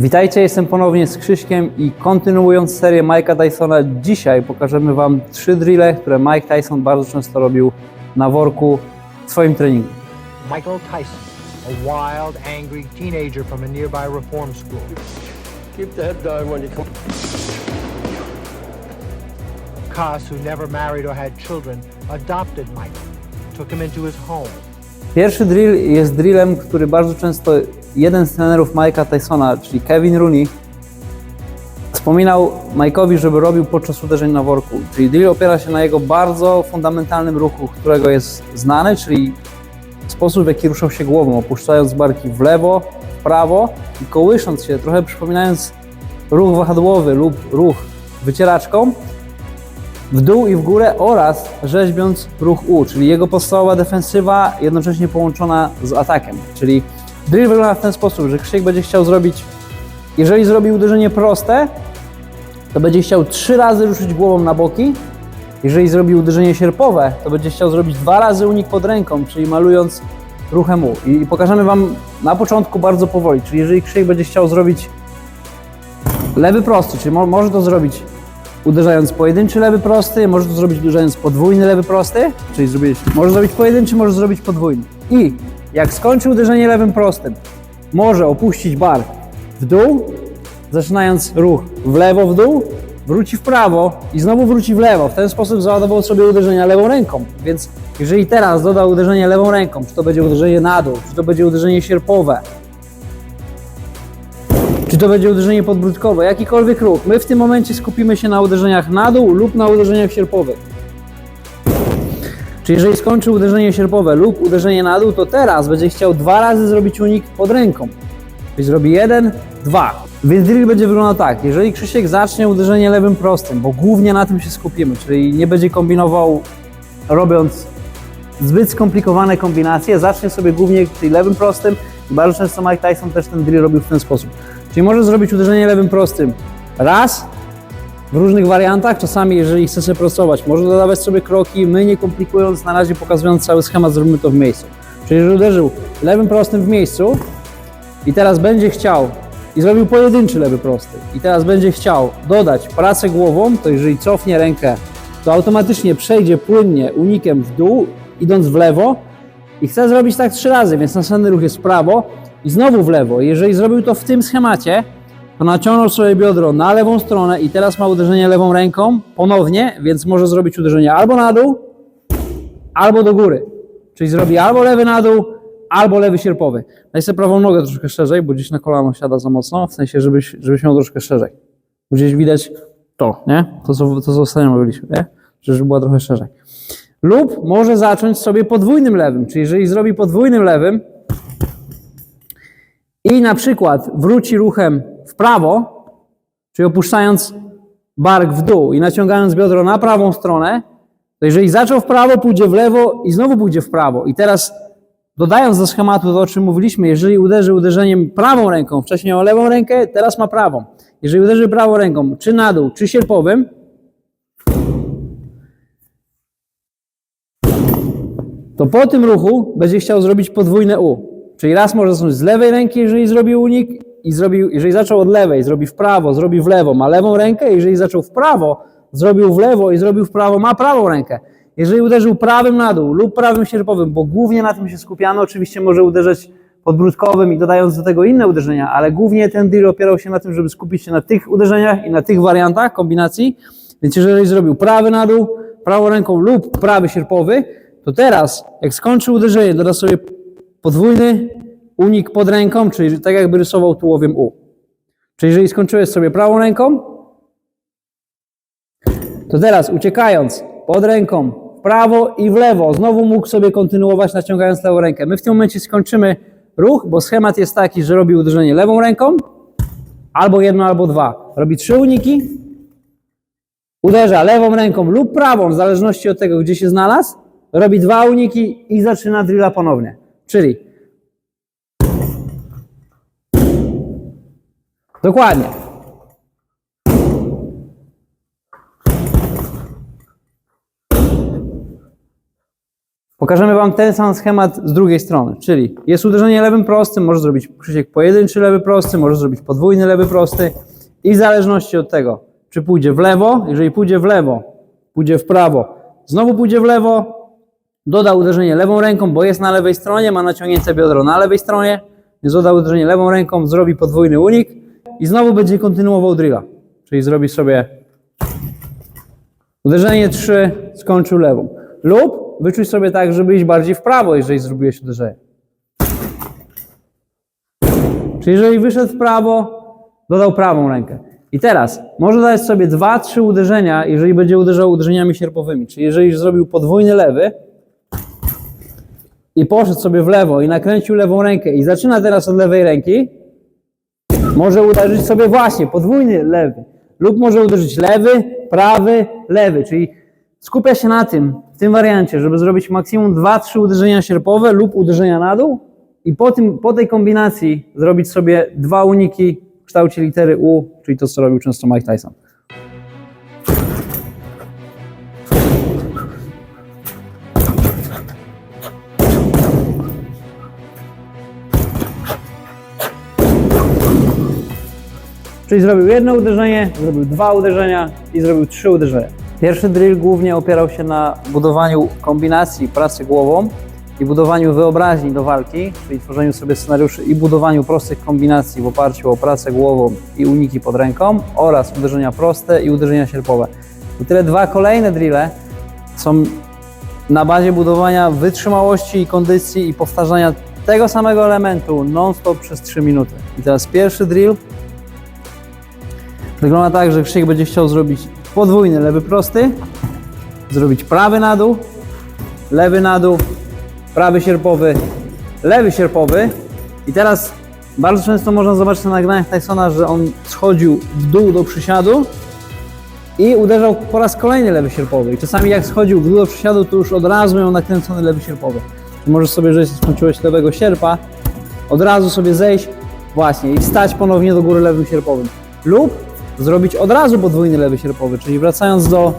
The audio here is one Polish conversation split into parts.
Witajcie, jestem ponownie z Krzyśkiem i kontynuując serię Mike'a Tysona, dzisiaj pokażemy Wam trzy drille, które Mike Tyson bardzo często robił na worku w swoim treningu. Michael Tyson, a wild, angry teenager from a nearby reform school. Keep the head down when you come. Cuss, who never married or had children, adopted Michael, took him into his home. Pierwszy drill jest drillem, który bardzo często jeden z trenerów Mike'a Tysona, czyli Kevin Rooney, wspominał Mike'owi, żeby robił podczas uderzeń na worku. Czyli drill opiera się na jego bardzo fundamentalnym ruchu, którego jest znany, czyli sposób, w jaki ruszał się głową, opuszczając barki w lewo, w prawo i kołysząc się, trochę przypominając ruch wahadłowy lub ruch wycieraczką, w dół i w górę oraz rzeźbiąc ruch U, czyli jego podstawowa defensywa jednocześnie połączona z atakiem. Czyli drill wygląda w ten sposób, że Krzysiek będzie chciał zrobić, jeżeli zrobi uderzenie proste, to będzie chciał trzy razy ruszyć głową na boki. Jeżeli zrobi uderzenie sierpowe, to będzie chciał zrobić dwa razy unik pod ręką, czyli malując ruchem U. I, pokażemy Wam na początku bardzo powoli, czyli jeżeli Krzysiek będzie chciał zrobić lewy prosty, czyli mo może to zrobić uderzając pojedynczy lewy prosty, może to zrobić uderzając podwójny lewy prosty, czyli zrobić, może zrobić pojedynczy, może zrobić podwójny. I jak skończy uderzenie lewym prostym, może opuścić bark w dół, zaczynając ruch w lewo, w dół, wróci w prawo i znowu wróci w lewo. W ten sposób załadował sobie uderzenia lewą ręką. Więc jeżeli teraz doda uderzenie lewą ręką, czy to będzie uderzenie na dół, czy to będzie uderzenie sierpowe, czy to będzie uderzenie podbródkowe, jakikolwiek ruch. My w tym momencie skupimy się na uderzeniach na dół lub na uderzeniach sierpowych. Czyli jeżeli skończy uderzenie sierpowe lub uderzenie na dół, to teraz będzie chciał dwa razy zrobić unik pod ręką. Czyli zrobi jeden, dwa. Więc drill będzie wyglądał tak. Jeżeli Krzysiek zacznie uderzenie lewym prostym, bo głównie na tym się skupimy, czyli nie będzie kombinował robiąc zbyt skomplikowane kombinacje, zacznie sobie głównie czyli lewym prostym i bardzo często Mike Tyson też ten drill robił w ten sposób. Czyli może zrobić uderzenie lewym prostym raz, w różnych wariantach, czasami jeżeli chce sobie prostować, może dodawać sobie kroki, my nie komplikując, na razie pokazując cały schemat, zrobimy to w miejscu. Czyli jeżeli uderzył lewym prostym w miejscu i teraz będzie chciał i zrobił pojedynczy lewy prosty i teraz będzie chciał dodać pracę głową, to jeżeli cofnie rękę, to automatycznie przejdzie płynnie unikiem w dół, idąc w lewo i chce zrobić tak trzy razy, więc następny ruch jest w prawo i znowu w lewo. Jeżeli zrobił to w tym schemacie, naciągnął sobie biodro na lewą stronę i teraz ma uderzenie lewą ręką ponownie, więc może zrobić uderzenie albo na dół, albo do góry. Czyli zrobi albo lewy na dół, albo lewy sierpowy. Daj sobie prawą nogę troszkę szerzej, bo gdzieś na kolano siada za mocno, w sensie, żebyś, żebyś miał troszkę szerzej. Gdzieś widać to, nie? To, co, to, co ostatnio robiliśmy, nie? Żeby była trochę szerzej. Lub może zacząć sobie podwójnym lewym, czyli jeżeli zrobi podwójnym lewym, i na przykład wróci ruchem w prawo, czyli opuszczając bark w dół i naciągając biodro na prawą stronę, to jeżeli zaczął w prawo, pójdzie w lewo i znowu pójdzie w prawo. I teraz dodając do schematu to, o czym mówiliśmy, jeżeli uderzy uderzeniem prawą ręką, wcześniej o lewą rękę, teraz ma prawą. Jeżeli uderzy prawą ręką, czy na dół, czy sierpowym, to po tym ruchu będzie chciał zrobić podwójne U. Czyli raz może zacząć z lewej ręki, jeżeli zrobił unik, i zrobił, jeżeli zaczął od lewej, zrobi w prawo, zrobi w lewo, ma lewą rękę, jeżeli zaczął w prawo, zrobił w lewo i zrobił w prawo, ma prawą rękę. Jeżeli uderzył prawym na dół lub prawym sierpowym, bo głównie na tym się skupiano, oczywiście może uderzać podbródkowym i dodając do tego inne uderzenia, ale głównie ten deal opierał się na tym, żeby skupić się na tych uderzeniach i na tych wariantach kombinacji. Więc jeżeli zrobił prawy na dół, prawą ręką lub prawy sierpowy, to teraz, jak skończy uderzenie, doda sobie podwójny unik pod ręką, czyli tak jakby rysował tułowiem U. Czyli jeżeli skończyłeś sobie prawą ręką, to teraz uciekając pod ręką w prawo i w lewo, znowu mógł sobie kontynuować naciągając lewą rękę. My w tym momencie skończymy ruch, bo schemat jest taki, że robi uderzenie lewą ręką, albo jedno, albo dwa. Robi trzy uniki, uderza lewą ręką lub prawą, w zależności od tego, gdzie się znalazł, robi dwa uniki i zaczyna drilla ponownie. Czyli dokładnie. Pokażemy Wam ten sam schemat z drugiej strony, czyli jest uderzenie lewym prostym, możesz zrobić Krzysiek pojedynczy lewy prosty, możesz zrobić podwójny lewy prosty i w zależności od tego, czy pójdzie w lewo, jeżeli pójdzie w lewo, pójdzie w prawo, znowu pójdzie w lewo, doda uderzenie lewą ręką, bo jest na lewej stronie, ma naciągnięte biodro na lewej stronie, więc doda uderzenie lewą ręką, zrobi podwójny unik i znowu będzie kontynuował drilla, czyli zrobi sobie Uderzenie 3 skończył lewą. Lub wyczuć sobie tak, żeby iść bardziej w prawo, jeżeli zrobiłeś uderzenie. Czyli jeżeli wyszedł w prawo, dodał prawą rękę. I teraz może dać sobie 2-3 uderzenia, jeżeli będzie uderzał uderzeniami sierpowymi. Czyli jeżeli zrobił podwójny lewy i poszedł sobie w lewo i nakręcił lewą rękę i zaczyna teraz od lewej ręki, może uderzyć sobie właśnie podwójny lewy lub może uderzyć lewy, prawy, lewy, czyli skupia się na tym, w tym wariancie, żeby zrobić maksimum 2-3 uderzenia sierpowe lub uderzenia na dół i po, tym, po tej kombinacji zrobić sobie dwa uniki w kształcie litery U, czyli to, co robił często Mike Tyson. Czyli zrobił jedno uderzenie, zrobił dwa uderzenia i zrobił trzy uderzenia. Pierwszy drill głównie opierał się na budowaniu kombinacji pracy głową i budowaniu wyobraźni do walki, czyli tworzeniu sobie scenariuszy i budowaniu prostych kombinacji w oparciu o pracę głową i uniki pod ręką oraz uderzenia proste i uderzenia sierpowe. I tyle dwa kolejne drille są na bazie budowania wytrzymałości i kondycji i powtarzania tego samego elementu non-stop przez 3 minuty. I teraz pierwszy drill Wygląda tak, że Krzysiek będzie chciał zrobić podwójny lewy prosty, zrobić prawy na dół, lewy na dół, prawy sierpowy, lewy sierpowy i teraz bardzo często można zobaczyć na nagraniach Tysona, że on schodził w dół do przysiadu i uderzał po raz kolejny lewy sierpowy i czasami jak schodził w dół do przysiadu, to już od razu miał nakręcony lewy sierpowy. I możesz sobie, że skończyłeś lewego sierpa, od razu sobie zejść właśnie i wstać ponownie do góry lewym sierpowym. Lub zrobić od razu podwójny lewy sierpowy, czyli wracając do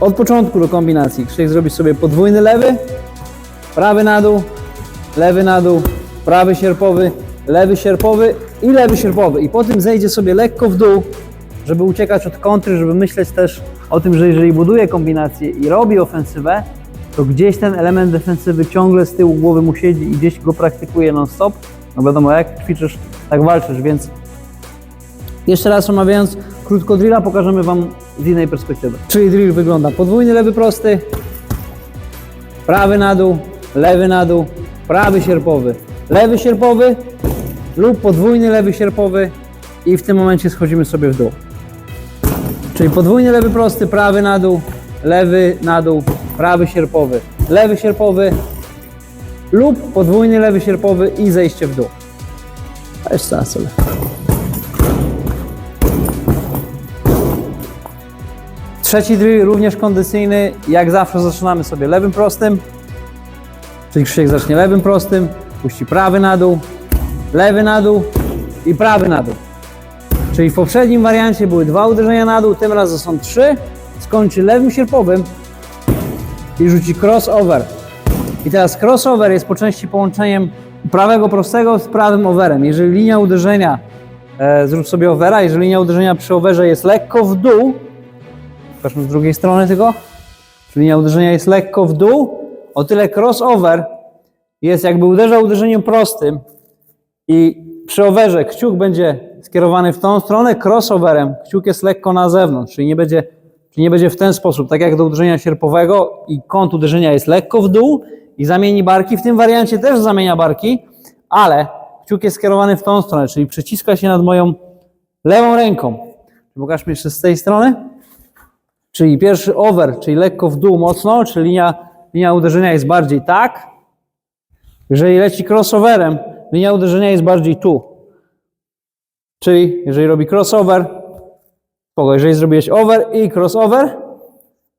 od początku do kombinacji. Krzysiek zrobić sobie podwójny lewy, prawy na dół, lewy na dół, prawy sierpowy, lewy sierpowy i lewy sierpowy. I po tym zejdzie sobie lekko w dół, żeby uciekać od kontry, żeby myśleć też o tym, że jeżeli buduje kombinację i robi ofensywę, to gdzieś ten element defensywy ciągle z tyłu głowy mu siedzi i gdzieś go praktykuje non-stop. No wiadomo, jak ćwiczysz, tak walczysz, więc jeszcze raz omawiając krótko drilla, pokażemy Wam z innej perspektywy. Czyli drill wygląda podwójny lewy prosty, prawy na dół, lewy na dół, prawy sierpowy, lewy sierpowy lub podwójny lewy sierpowy i w tym momencie schodzimy sobie w dół. Czyli podwójny lewy prosty, prawy na dół, lewy na dół, prawy sierpowy, lewy sierpowy lub podwójny lewy sierpowy i zejście w dół. Jeszcze raz sobie. Trzeci drill również kondycyjny. Jak zawsze zaczynamy sobie lewym prostym. Czyli Krzysiek zacznie lewym prostym, puści prawy na dół, lewy na dół i prawy na dół. Czyli w poprzednim wariancie były dwa uderzenia na dół, tym razem są trzy. Skończy lewym sierpowym i rzuci crossover. I teraz crossover jest po części połączeniem prawego prostego z prawym overem. Jeżeli linia uderzenia, e, zrób sobie overa, jeżeli linia uderzenia przy overze jest lekko w dół, Pokażmy z drugiej strony tylko. Linia uderzenia jest lekko w dół. O tyle crossover jest jakby uderzał uderzeniem prostym i przy overze kciuk będzie skierowany w tą stronę, crossoverem kciuk jest lekko na zewnątrz, czyli nie będzie, czyli nie będzie w ten sposób, tak jak do uderzenia sierpowego i kąt uderzenia jest lekko w dół i zamieni barki. W tym wariancie też zamienia barki, ale kciuk jest skierowany w tą stronę, czyli przyciska się nad moją lewą ręką. Pokażmy jeszcze z tej strony. Czyli pierwszy over, czyli lekko w dół mocno, czyli linia, linia uderzenia jest bardziej tak. Jeżeli leci crossoverem, linia uderzenia jest bardziej tu. Czyli jeżeli robi crossover, spoko, jeżeli zrobiłeś over i crossover,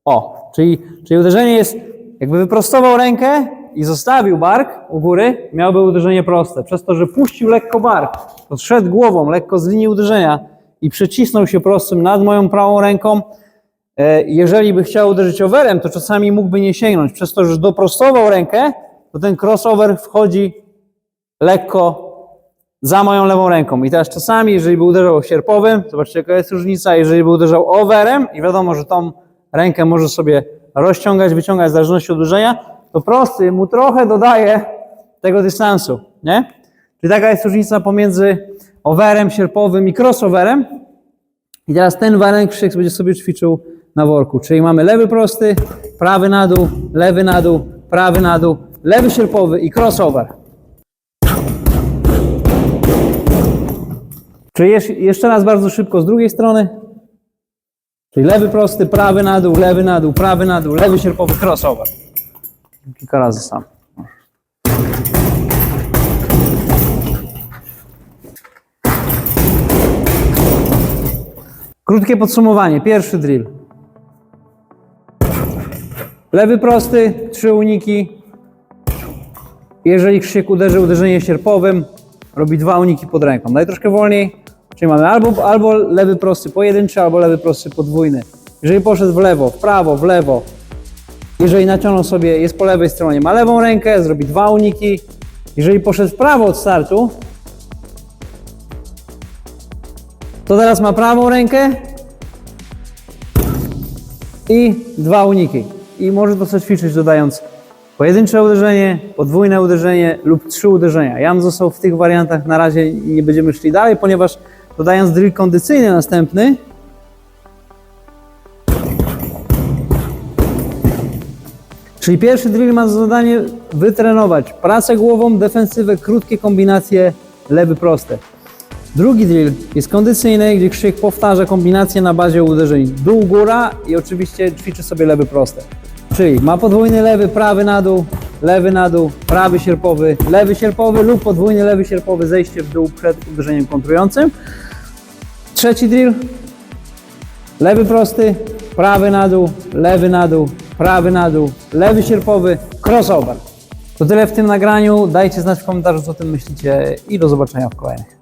o, czyli, czyli uderzenie jest, jakby wyprostował rękę i zostawił bark u góry, miałby uderzenie proste. Przez to, że puścił lekko bark, to szedł głową lekko z linii uderzenia i przecisnął się prostym nad moją prawą ręką, Jeżeli by chciał uderzyć overem, to czasami mógłby nie sięgnąć. Przez to, że doprostował rękę, to ten crossover wchodzi lekko za moją lewą ręką. I teraz czasami, jeżeli by uderzał sierpowym, zobaczcie jaka jest różnica, jeżeli by uderzał overem i wiadomo, że tą rękę może sobie rozciągać, wyciągać w zależności od uderzenia, to prosty mu trochę dodaje tego dystansu, nie? Czyli taka jest różnica pomiędzy overem sierpowym i crossoverem. I teraz ten wariant Krzyk będzie sobie ćwiczył na worku. Czyli mamy lewy prosty, prawy na dół, lewy na dół, prawy na dół, lewy sierpowy i crossover. Czyli jesz- jeszcze raz bardzo szybko z drugiej strony. Czyli lewy prosty, prawy na dół, lewy na dół, prawy na dół, lewy sierpowy, crossover. Kilka razy sam. Krótkie podsumowanie. Pierwszy drill. Lewy prosty, trzy uniki. Jeżeli Krzysiek uderzy uderzenie sierpowym, robi dwa uniki pod ręką. Daj troszkę wolniej. Czyli mamy albo, albo lewy prosty pojedynczy, albo lewy prosty podwójny. Jeżeli poszedł w lewo, w prawo, w lewo, jeżeli naciągnął sobie, jest po lewej stronie, ma lewą rękę, zrobi dwa uniki. Jeżeli poszedł w prawo od startu, to teraz ma prawą rękę i dwa uniki. I może to ćwiczyć dodając pojedyncze uderzenie, podwójne uderzenie lub trzy uderzenia. Ja bym został w tych wariantach na razie nie będziemy szli dalej, ponieważ dodając drill kondycyjny następny, Czyli pierwszy drill ma za zadanie wytrenować pracę głową, defensywę, krótkie kombinacje lewy proste. Drugi drill jest kondycyjny, gdzie Krzyk powtarza kombinację na bazie uderzeń dół-góra i oczywiście ćwiczy sobie lewy proste. Czyli ma podwójny lewy, prawy na dół, lewy na dół, prawy sierpowy, lewy sierpowy lub podwójny lewy sierpowy, zejście w dół przed uderzeniem kontrującym. Trzeci drill Lewy prosty, prawy na dół, lewy na dół, prawy na dół, lewy sierpowy, crossover. To tyle w tym nagraniu. Dajcie znać w komentarzu, co o tym myślicie i do zobaczenia w kolejnych.